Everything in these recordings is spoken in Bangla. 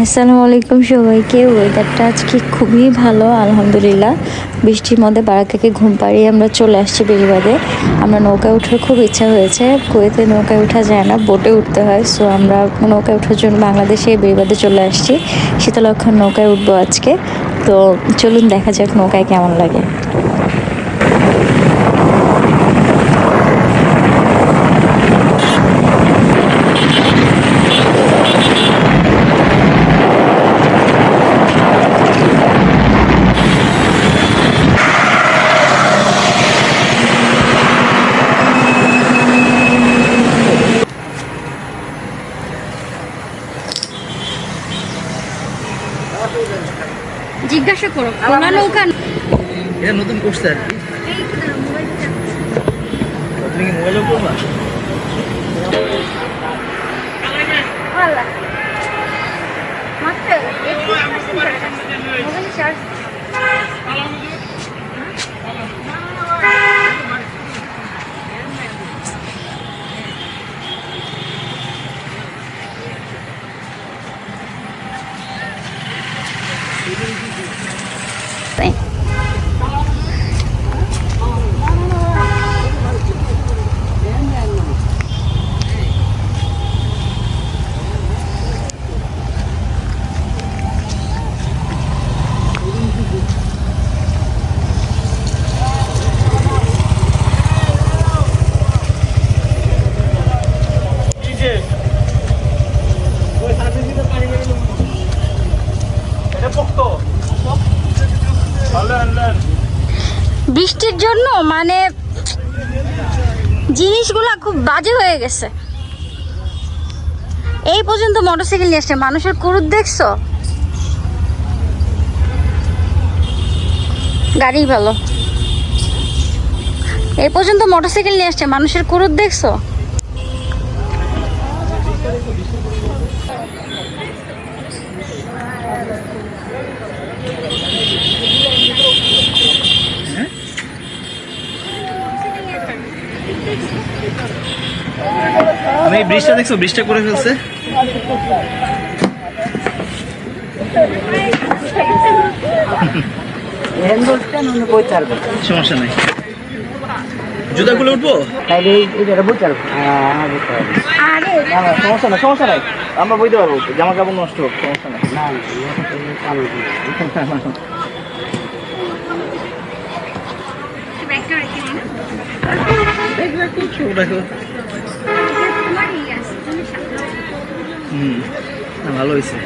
আসসালামু আলাইকুম সবাইকে। ওয়েদারটা আজকে খুবই ভালো, আলহামদুলিল্লাহ। বৃষ্টির মধ্যে বাড়া থেকে ঘুম পাড়িয়ে আমরা চলে আসছি বেরিবাদে আমরা নৌকায় ওঠার খুব ইচ্ছা হয়েছে। কুয়েতে নৌকায় ওঠা যায় না, বোটে উঠতে হয়। সো আমরা নৌকায় ওঠার জন্য বাংলাদেশে বেরিবাদে চলে আসছি। শীতলক্ষণ নৌকায় উঠবো আজকে। তো, চলুন দেখা যাক নৌকায় কেমন লাগে। করো। কোন নৌকা এটা নতুন করছে আর কি তুমি কি মোবাইলও করবা? বৃষ্টির জন্য মানে জিনিসগুলা খুব বাজে হয়ে গেছে। এই পর্যন্ত মোটরসাইকেল নিয়ে আসছে। মানুষের কুরুত দেখছ? গাড়ি ভালো। এই পর্যন্ত মোটরসাইকেল নিয়ে আসছে। মানুষের কুরুত দেখছ? এই ব্রিজটা দেখছ? ব্রিজটা করে ফেলছে। সমস্যা নাই। জুতা খুলে উঠবো? সমস্যা নাই সমস্যা নাই আমরা বইতে পারব জামা কাপড় নষ্ট হোক সমস্যা নাই দেখো। হুম ভালো হয়েছে।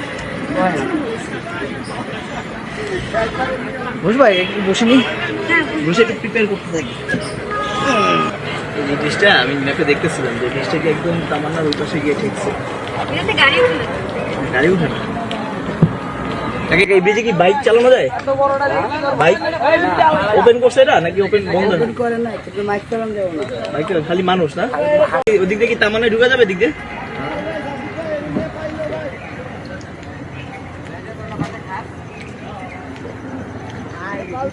বসবা একটু বসে নি বসে একটু প্রিপেয়ার করতে থাকি। এই যে আমি ম্যাপে দেখতেছিলাম যে ডিশটাকে একদম তামান্নার ওই পাশে গিয়ে ঠেকছে। গাড়ি উঠে না? কাকে এই ব্রিজে কি বাইক চালানো যায়? বাইক? ওপেন করছে এটা নাকি ওপেন বন্ধ করে না বাইক খালি মানুষ না? ওদিক দিয়ে কি তামান্নায় ঢুকা যাবে দিক দিয়ে?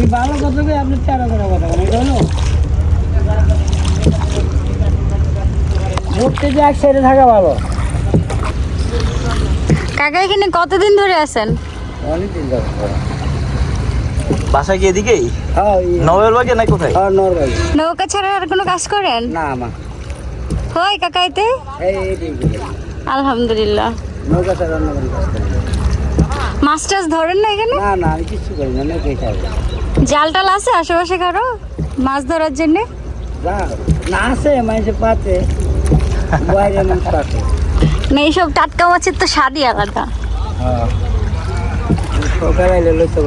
আমি ভালো কথা কই আপনি তেরো করে কথা বলেন এটা হলো। বোটটা যে এক সাইডে থাকা ভালো। কাকা এখানে কতদিন ধরে আছেন? অনেকদিন বাসা কি এদিকেই? হ্যাঁ নবের বাগে না কোথায়? হ্যাঁ নৌকা ছাড়া আর কোনো কাজ করেন? না মা। হয় কাকা এতে? আলহামদুলিল্লাহ। নৌকা ছাড়া অন্য কোনো কাজ করি মাছ টাছ ধরেন না এখানে? না না আমি কিচ্ছু করি না নৌকাই জাল টাল আছে আশেপাশে কারও? মাছ ধরার জন্য? না আছে মানুষের পাতে। বাইরে মানুষ পাতে। না এইসব টাটকা মাছের তো স্বাদই আলাদা। হ্যাঁ। সকালে লইতে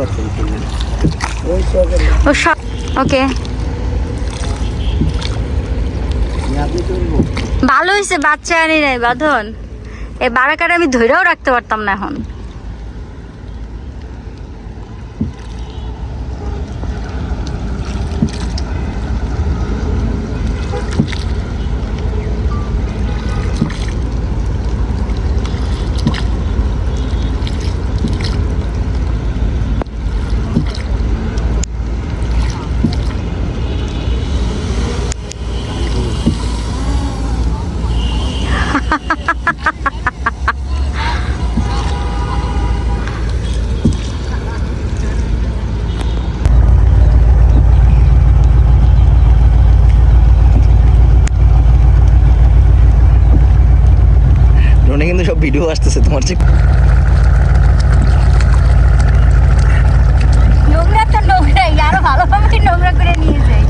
ওকে। ভালো হয়েছে বাচ্চা আনি নাই বাঁধন। এই বারাকার আমি ধৈরেও রাখতে পারতাম না এখন। ভিডিও আসতেছে তোমার যে নোংরা তো নোংরাই আরও ভালোভাবে নোংরা করে নিয়ে যাই।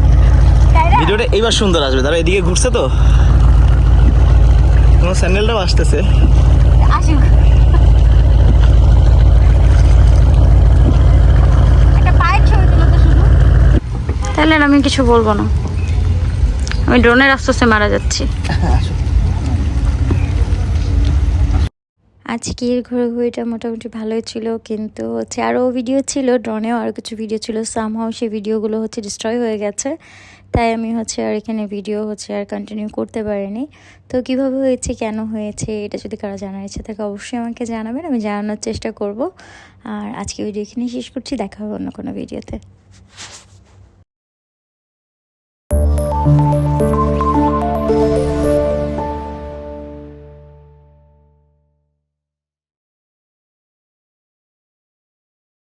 তাই না? ভিডিওটা এইবার সুন্দর আসবে তারা এদিকে ঘুরছে তো? তোমার স্যান্ডেলটাও আসতেছে। আসুক। একটা পায়ের ছবি তুলো তো শুধু। তাহলে আমি কিছু বলব না। আমি ড্রোনের আস্তে আস্তে মারা যাচ্ছি। আজকের ঘোরাঘুরিটা মোটামুটি ভালোই ছিল, কিন্তু হচ্ছে আরও ভিডিও ছিল ড্রোনেও আরও কিছু ভিডিও ছিল সামহাও সেই ভিডিওগুলো হচ্ছে ডিস্ট্রয় হয়ে গেছে। তাই আমি হচ্ছে আর এখানে ভিডিও হচ্ছে আর কন্টিনিউ করতে পারিনি। তো কীভাবে হয়েছে, কেন হয়েছে, এটা যদি কারও জানার ইচ্ছে থাকে অবশ্যই আমাকে জানাবেন, আমি জানানোর চেষ্টা করব। আর আজকে ভিডিও এখানেই শেষ করছি, দেখা হবে অন্য কোনো ভিডিওতে